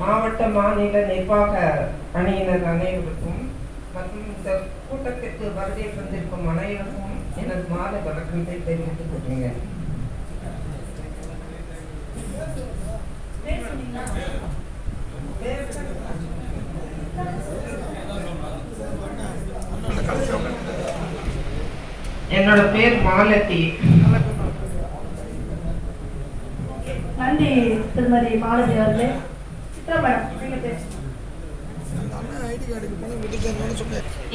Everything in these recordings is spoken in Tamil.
மாவட்ட மாநில நிர்வாக அணியினர் அனைவருக்கும் மற்றும் இந்த கூட்டத்திற்கு வருகை தந்திருக்கும் அனைவருக்கும் எனது மாத வணக்கத்தை தெரிவித்துக் கொள்கிறேன். என்னோட பேர் மாலதி நன்றி திருமதி மாலதி அவர்களே.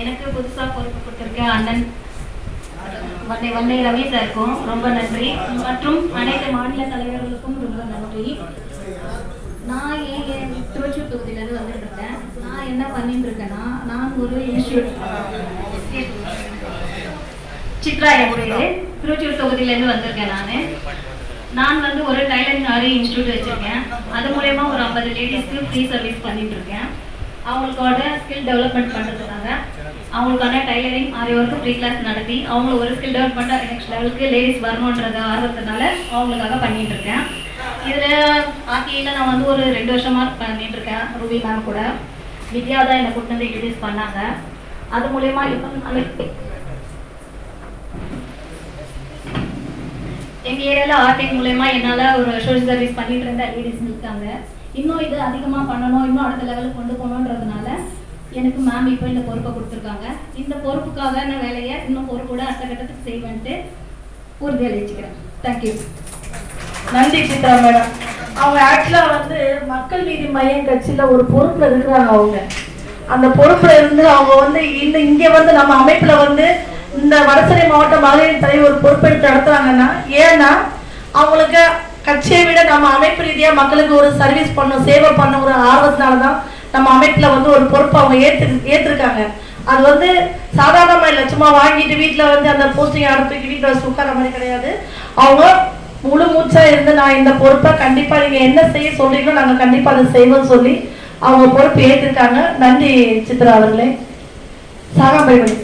எனக்கு புதுசா பொறுப்பு கொடுத்திருக்க அண்ணன் வன்னை வன்னை ரமேஷ் சாருக்கும் ரொம்ப நன்றி. மற்றும் அனைத்து மாநில தலைவர்களுக்கும் ரொம்ப நன்றி. நான் ஏன் என் தொகுதியிலேருந்து வந்துட்டு நான் என்ன பண்ணிட்டு இருக்கேன்னா நான் ஒரு இன்ஸ்டியூட் சித்ரா என் திருச்சூர் தொகுதியில தொகுதியிலேருந்து வந்திருக்கேன் நான். நான் வந்து ஒரு டைலரிங் ஆரி இன்ஸ்டியூட் வச்சுருக்கேன். அது மூலயமா ஒரு ஐம்பது லேடிஸ்க்கு ஃப்ரீ சர்வீஸ் பண்ணிட்டுருக்கேன் அவங்களுக்கோட ஸ்கில் டெவலப்மெண்ட் பண்ணுறதுக்காக அவங்களுக்கான tailoring aari work free class நடத்தி அவங்க ஒரு ஸ்கில் டெவலப்மெண்ட்டாக நெக்ஸ்ட் லெவலுக்கு லேடிஸ் வரணுன்றது ஆர்வத்தினால அவங்களுக்காக பண்ணிகிட்ருக்கேன் இதில் ஆர்டியில் நான் வந்து ஒரு ரெண்டு வருஷமாக பண்ணிட்டு இருக்கேன் ரூபி மேம் கூட. வித்யா தான் என்னை கூட்டிட்டு வந்து இன்ட்ரடியூஸ் பண்ணாங்க. அது மூலயமா இப்போ நாளைக்கு எங்க ஏரியால ஆர்டிக் மூலயமா என்னால ஒரு சோஷியல் சர்வீஸ் பண்ணிட்டு இருந்த லேடிஸ் இருக்காங்க. இன்னும் இது அதிகமா பண்ணணும் இன்னும் அடுத்த லெவலுக்கு கொண்டு போகணுன்றதுனால எனக்கு மேம் இப்போ இந்த பொறுப்பை கொடுத்துருக்காங்க. இந்த பொறுப்புக்காக நான் வேலையை இன்னும் பொறுப்போட அடுத்த கட்டத்துக்கு செய்வேன்ட்டு உறுதி அளிச்சுக்கிறேன் தேங்க்யூ நன்றி சித்ரா மேடம் அவங்க ஆக்சுவலா வந்து மக்கள் நீதி மையம் கட்சியில ஒரு பொறுப்புல இருக்கிறாங்க அவங்க. அந்த பொறுப்புல இருந்து அவங்க வந்து இந்த இங்க வந்து நம்ம அமைப்புல வந்து இந்த வடசென்னை மாவட்ட மகளிர் தலைவர் ஒரு பொறுப்பெடுத்து நடத்துறாங்கன்னா ஏன்னா அவங்களுக்கு கட்சியை விட நம்ம அமைப்பு ரீதியா மக்களுக்கு ஒரு சர்வீஸ் பண்ணும் சேவை பண்ண ஒரு ஆர்வத்தினால தான் நம்ம அமைப்புல வந்து ஒரு பொறுப்பை அவங்க ஏத்து ஏத்திருக்காங்க. அது வந்து சாதாரணமா இல்லை சும்மா வாங்கிட்டு வீட்டில் வந்து அந்த போஸ்டிங் அனுப்பிட்டு வீட்டுல வச்சு உட்கார மாதிரி கிடையாது. அவங்க முழு மூச்சா இருந்து நான் இந்த பொறுப்பை கண்டிப்பா நீங்க என்ன செய்ய சொல்றீங்களோ நாங்க கண்டிப்பா அதை செய்வோம் சொல்லி அவங்க பொறுப்பு ஏத்திருக்காங்க. நன்றி சித்ரா அவர்களே. சாகாபரி